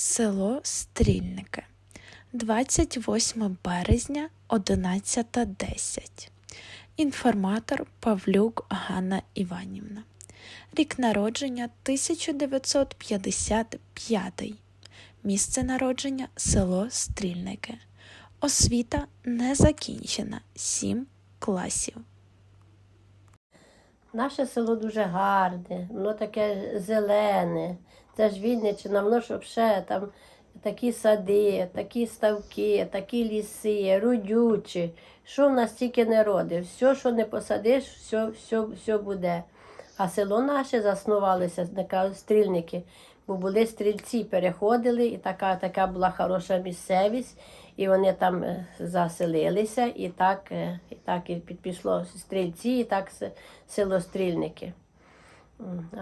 Село Стрільники. 28 березня 11.10. Інформатор Павлюк Ганна Іванівна. Рік народження 1955. Місце народження село Стрільники. Освіта не закінчена. 7 класів. Наше село дуже гарне, воно таке зелене. Це ж Вінниччина, воно ж взагалі там такі сади, такі ставки, такі ліси, родючі. Що в нас тільки не родить? Все, що не посадиш, все, все, все буде. А село наше заснувалося, така стрільники, бо були стрільці, переходили, і така, така була хороша місцевість, і вони там е, заселилися, і так, е, і так і під- пішло стрільці, і так село Стрільники.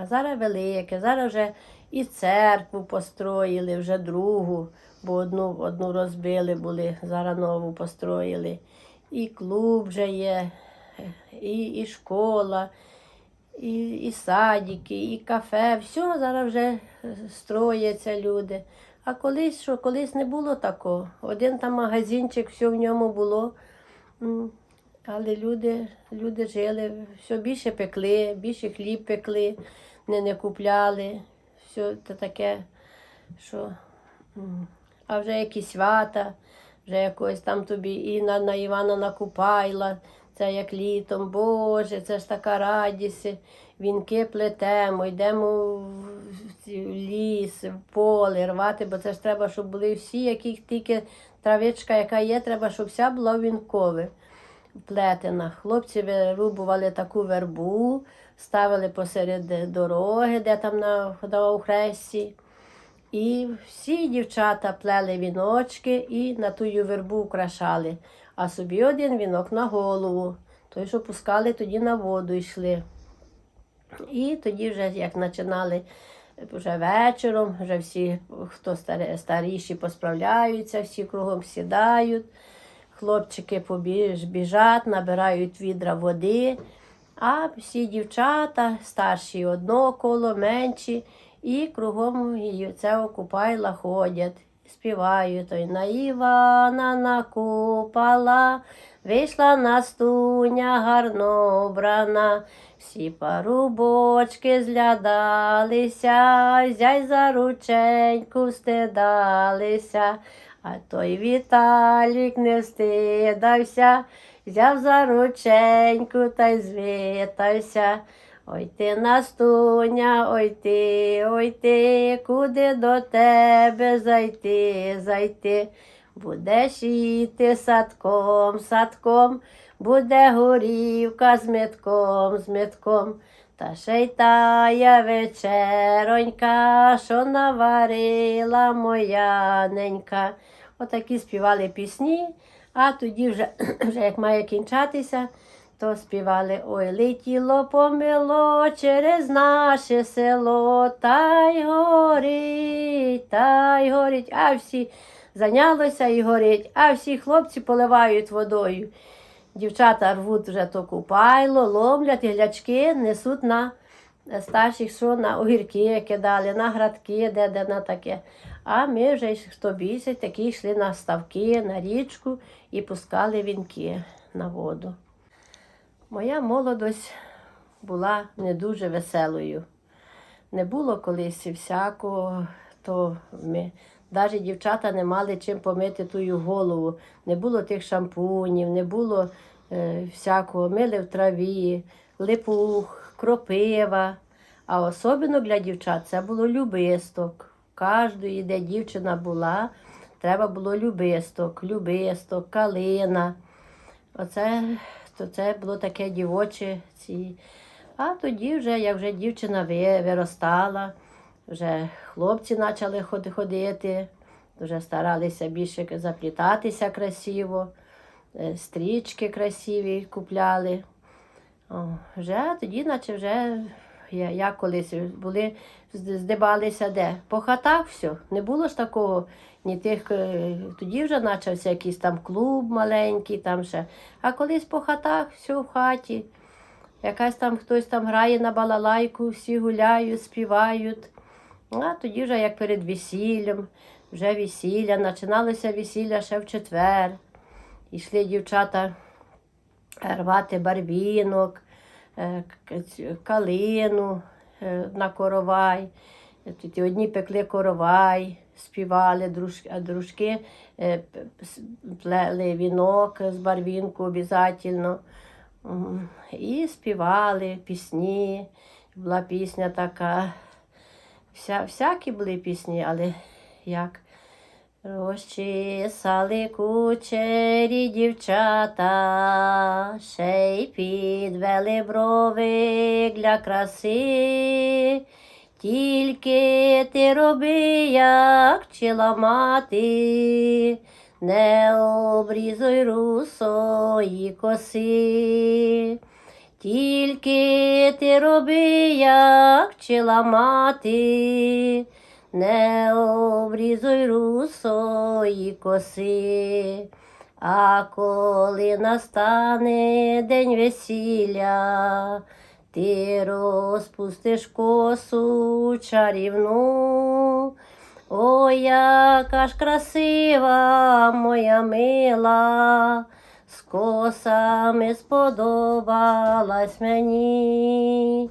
А зараз велике, зараз вже і церкву построїли, вже другу, бо одну, одну розбили були, зараз нову построїли. І клуб вже є, і, і школа, і, і садики, і кафе. Все зараз вже строяться люди. А колись що, колись не було такого. Один там магазинчик, все в ньому було. Але люди, люди жили, все більше пекли, більше хліб пекли, не, не купляли. Все це таке, що. А вже якісь свята, вже якось там тобі і на, на Івана Накупайла, це як літом, Боже, це ж така радість. Вінки плетемо, йдемо в ліс, в поле рвати, бо це ж треба, щоб були всі, яких тільки травичка, яка є, треба, щоб вся була вінкове плетена. Хлопці вирубували таку вербу, ставили посеред дороги, де там на, на охресті. І всі дівчата плели віночки і на тую вербу украшали. А собі один вінок на голову. Той, що пускали, тоді на воду йшли. І тоді, вже як починали вже вечором, вже всі, хто старіші, посправляються, всі кругом сідають. Хлопчики побіж, біжать, набирають відра води, а всі дівчата, старші одно коло, менші, і кругом це окупайла ходять, співають. Ой, на Івана накупала, вийшла настуня гарно брана. Всі парубочки зглядалися, зяй за рученьку стидалися. А той Віталік не встидався, взяв за рученьку та й звітався. Ой ти Настуня, ой ти, ой ти, куди до тебе зайти, зайти. Будеш іти садком, садком, буде горівка з метком, з метком. Та ще й тая вечеронька, що наварила моя ненька. Отакі співали пісні, а тоді вже, вже як має кінчатися, то співали Ой, летіло помило через наше село, та й горить, та й горить. А всі зайнялося і горить, а всі хлопці поливають водою. Дівчата рвуть вже то купайло, ломлять, і глячки несуть на старших, що на огірки кидали, на градки, де, де на таке. А ми вже, хто бісить, такі йшли на ставки, на річку і пускали вінки на воду. Моя молодость була не дуже веселою. Не було колись всякого, то ми навіть дівчата не мали чим помити тую голову. Не було тих шампунів, не було е, всякого мили в траві, липух, кропива. А особливо для дівчат це було любисток. Кожної, де дівчина була, треба було любисток, любисток, калина. Оце то це було таке дівоче. Ці. А тоді, вже, як вже дівчина виростала, вже хлопці почали ходити, вже старалися більше заплітатися красиво, е, стрічки красиві купляли. О, вже тоді, наче вже я, я колись були, здибалися де? По хатах все. Не було ж такого, ні тих, е, тоді вже почався якийсь там клуб маленький, там ще. А колись по хатах, все в хаті. Якась там хтось там грає на балалайку, всі гуляють, співають. А тоді вже як перед весіллям, вже весілля, починалося весілля ще в четвер. Ішли дівчата рвати барвінок, е, калину е, на коровай. Е, одні пекли коровай, співали, а дружки е, плели вінок з барвінку обов'язково. І співали пісні. Була пісня така. Вся, всякі були пісні, але як розчесали кучері дівчата, ще й підвели брови для краси. Тільки ти роби, як вчила мати, не обрізуй русої коси. Тільки ти роби, як вчила мати, не обрізуй русої коси. А коли настане день весілля, ти розпустиш косу чарівну. Ой, яка ж красива моя мила, з косами сподобалась мені.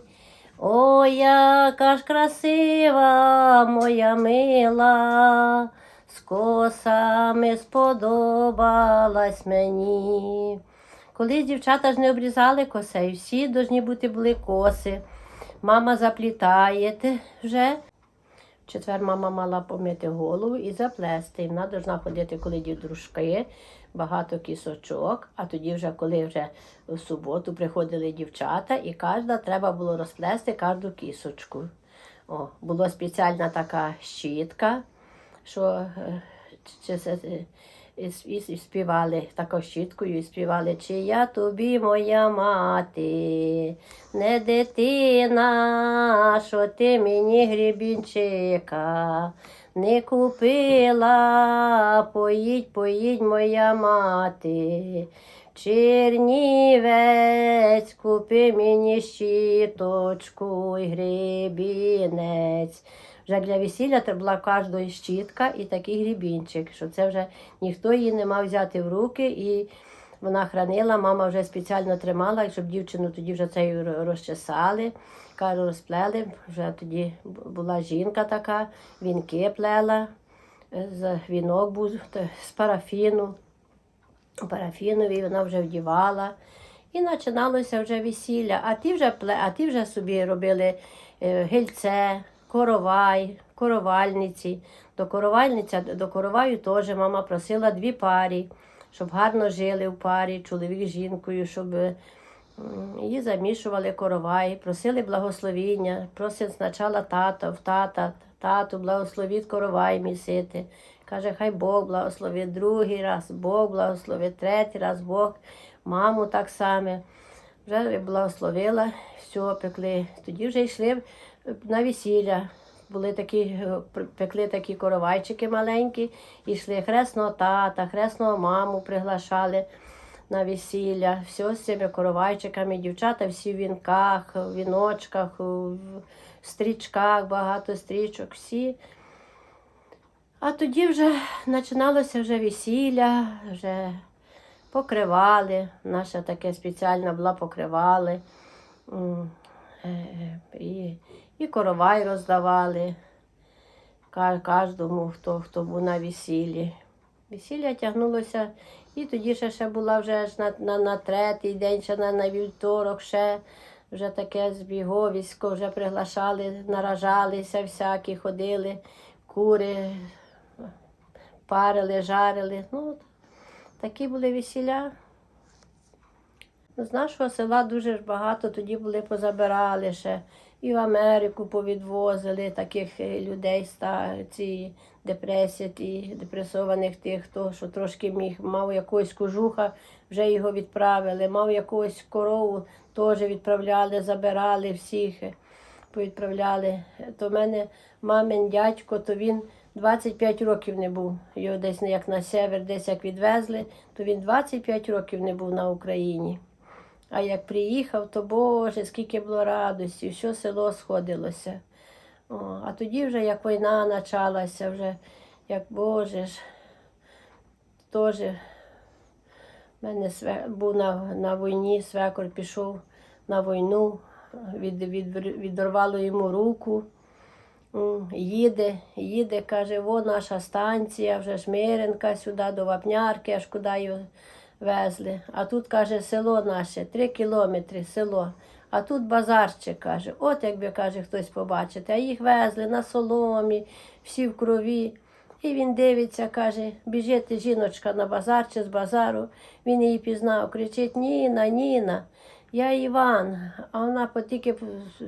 Ой, яка ж красива моя мила, з косами сподобалась мені. Колись дівчата ж не обрізали косей, всі повинні бути були коси. Мама заплітає вже. Четвер мама мала помити голову і заплести. Вона повинна ходити, коли дідрушки, багато кісочок. А тоді, вже, коли вже в суботу приходили дівчата, і кожна треба було розплести кожну кісочку. О, була спеціальна така щітка, що е, чи е, і, співали також щіткою, і співали, чи я тобі моя мати, не дитина, що ти мені грібінчика не купила, поїдь, поїдь моя мати. Чернівець, купи мені щіточку і гребінець. Вже для весілля була кожної щітка і такий грібінчик, що це вже ніхто її не мав взяти в руки, і вона хранила, мама вже спеціально тримала, щоб дівчину тоді вже ро- розчесали, кажу, розплели. Вже тоді була жінка така, вінки плела, з вінок був з парафіну. Парафінові вона вже вдівала. І починалося вже весілля. А ті вже, а ті вже собі робили е, гельце, коровай, коровальниці. До коровальниця, до короваю теж мама просила дві парі, щоб гарно жили в парі, чоловік з жінкою, щоб її замішували коровай, просили благословіння, просить спочатку тата, в тата, тату, благословіть коровай місити. Каже, хай Бог благословить другий раз, Бог благословить, третій раз Бог, маму так само. Вже благословила, все, пекли. Тоді вже йшли на весілля. Були такі, е, пекли такі коровайчики маленькі, йшли хресного тата, хресного маму приглашали на весілля. Все з цими коровайчиками, дівчата всі в вінках, в віночках, в стрічках, багато стрічок, всі. А тоді вже починалося вже весілля, вже покривали. Наша таке спеціальна була покривали. Е, е, І, і коровай роздавали кожному, хто, хто був на весіллі. Весілля тягнулося, і тоді ще, ще була вже на, на, на третій день, ще на, на вівторок, ще вже таке збіговісько, вже приглашали, наражалися всякі, ходили, кури, парили, жарили. Ну, такі були весілля. З нашого села дуже багато тоді були позабирали ще. І в Америку повідвозили таких е, людей, ці депресії, ті, депресованих тих, хто що трошки міг, мав якогось кожуха, вже його відправили, мав якусь корову, теж відправляли, забирали всіх, е, повідправляли. То в мене мамин дядько, то він 25 років не був. Його десь як на север, десь як відвезли, то він 25 років не був на Україні. А як приїхав, то Боже, скільки було радості, все село сходилося. О, а тоді вже як війна почалася, вже як Боже ж, теж в мене све, був на, на війні, свекор пішов на війну, від, від, відорвало йому руку. Їде, їде, каже, во наша станція, вже Жмиренка, сюди до Вапнярки, аж куди його везли. А тут, каже, село наше, три кілометри село. А тут базарчик, каже, от якби каже, хтось побачити. А їх везли на соломі, всі в крові. І він дивиться, каже, біжить жіночка на базар чи з базару. Він її пізнав, кричить Ніна, Ніна, я Іван. А вона потільки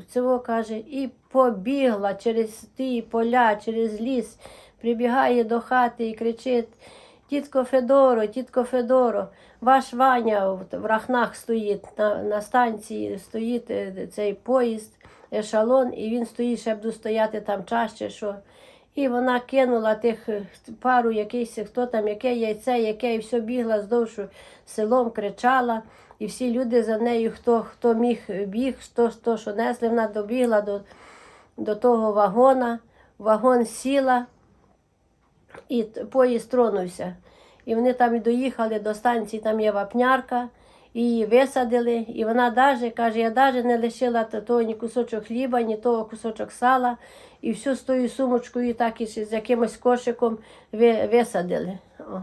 цього каже, і побігла через ті поля, через ліс, прибігає до хати і кричить. Тітко Федоро, тітко Федоро, ваш Ваня в рахнах стоїть, на, на станції стоїть е, цей поїзд, ешалон, і він стоїть, буду стояти там чаще, що. І вона кинула тих е, пару якийсь, хто там, яке яйце, яке, і все бігла здовж селом, кричала. І всі люди за нею, хто, хто міг біг, хто, хто що несли, вона добігла до, до того вагона, вагон сіла і поїзд тронувся. І вони там і доїхали до станції, там є вапнярка, і її висадили. І вона даже, каже, я навіть не лишила того ні кусочок хліба, ні того кусочок сала. І всю з тою сумочкою, так і з якимось кошиком висадили. О.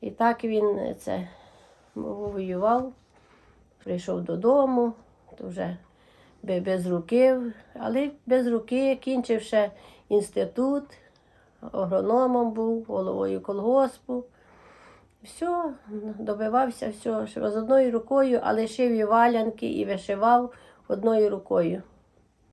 І так він це воював, прийшов додому, то вже без руки, але без руки кінчив ще інститут, агрономом був, головою колгоспу. Все, добивався що з одною рукою, але шив і валянки і вишивав одною рукою.